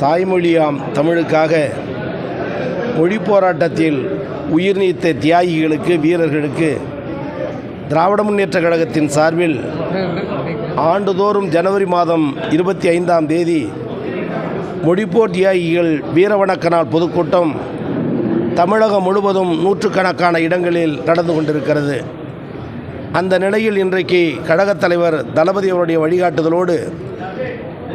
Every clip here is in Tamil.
தாய்மொழியாம் தமிழுக்காக மொழி போராட்டத்தில் உயிர் நீத்த தியாகிகளுக்கு வீரர்களுக்கு திராவிட முன்னேற்ற கழகத்தின் சார்பில் ஆண்டுதோறும் ஜனவரி மாதம் இருபத்தி ஐந்தாம் தேதி மொழிப்போர் தியாகிகள் வீரவணக்க நாள் பொதுக்கூட்டம் தமிழகம் முழுவதும் நூற்றுக்கணக்கான இடங்களில் நடந்து கொண்டிருக்கிறது. அந்த நிலையில் இன்றைக்கு கழகத் தலைவர் தளபதி அவருடைய வழிகாட்டுதலோடு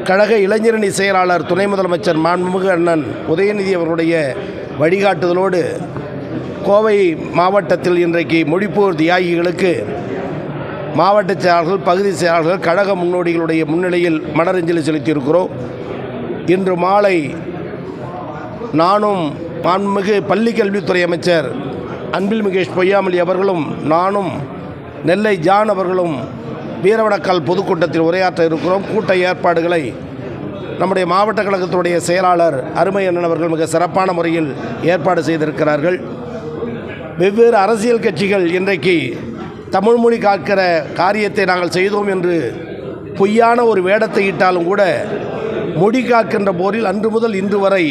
கழக இளைஞரணி செயலாளர் துணை முதலமைச்சர் மாண்புமிகு அண்ணன் உதயநிதி அவர்களுடைய வழிகாட்டுதலோடு கோவை மாவட்டத்தில் இன்றைக்கு மொழிப்போர் தியாகிகளுக்கு மாவட்ட செயலாளர்கள் பகுதி செயலாளர்கள் கழக முன்னோடிகளுடைய முன்னிலையில் மலரஞ்சலி செலுத்தியிருக்கிறோம். இன்று மாலை நானும் மாண்புமிகு பள்ளி கல்வித்துறை அமைச்சர் அன்பில் முகேஷ் பொய்யாமொழி அவர்களும் நானும் நெல்லை ஜான் அவர்களும் வீரவணக்கால் பொதுக்கூட்டத்தில் உரையாற்ற இருக்கிறோம். கூட்ட ஏற்பாடுகளை நம்முடைய மாவட்ட கழகத்துடைய செயலாளர் அருமை அண்ணன் அவர்கள் மிக சிறப்பான முறையில் ஏற்பாடு செய்திருக்கிறார்கள். வெவ்வேறு அரசியல் கட்சிகள் இன்றைக்கு தமிழ்மொழி காக்கிற காரியத்தை நாங்கள் செய்தோம் என்று பொய்யான ஒரு வேடத்தை இட்டாலும் கூட மொழி காக்கின்ற போரில் அன்று முதல் இன்று வரை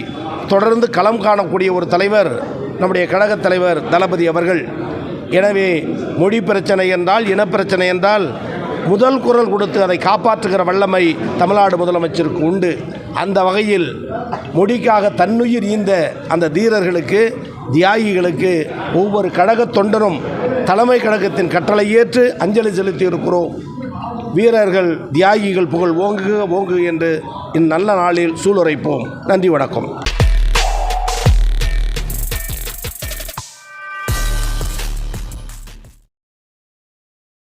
தொடர்ந்து களம் காணக்கூடிய ஒரு தலைவர் நம்முடைய கழகத் தலைவர் தளபதி அவர்கள். எனவே மொழி பிரச்சனை என்றால் இனப்பிரச்சனை என்றால் முதல் குரல் கொடுத்து அதை காப்பாற்றுகிற வல்லமை தமிழ்நாடு முதலமைச்சருக்கு உண்டு. அந்த வகையில் மொழிக்காக தன்னுயிர் ஈந்த அந்த தீரர்களுக்கு தியாகிகளுக்கு ஒவ்வொரு கழகத் தொண்டரும் தலைமை கழகத்தின் கட்டளை ஏற்று அஞ்சலி செலுத்தி இருக்கிறோம் வீரர்கள் தியாகிகள் புகழ் ஓங்குக ஓங்குக என்று இந்நல்ல நாளில் சூளுரைப்போம். நன்றி வணக்கம்.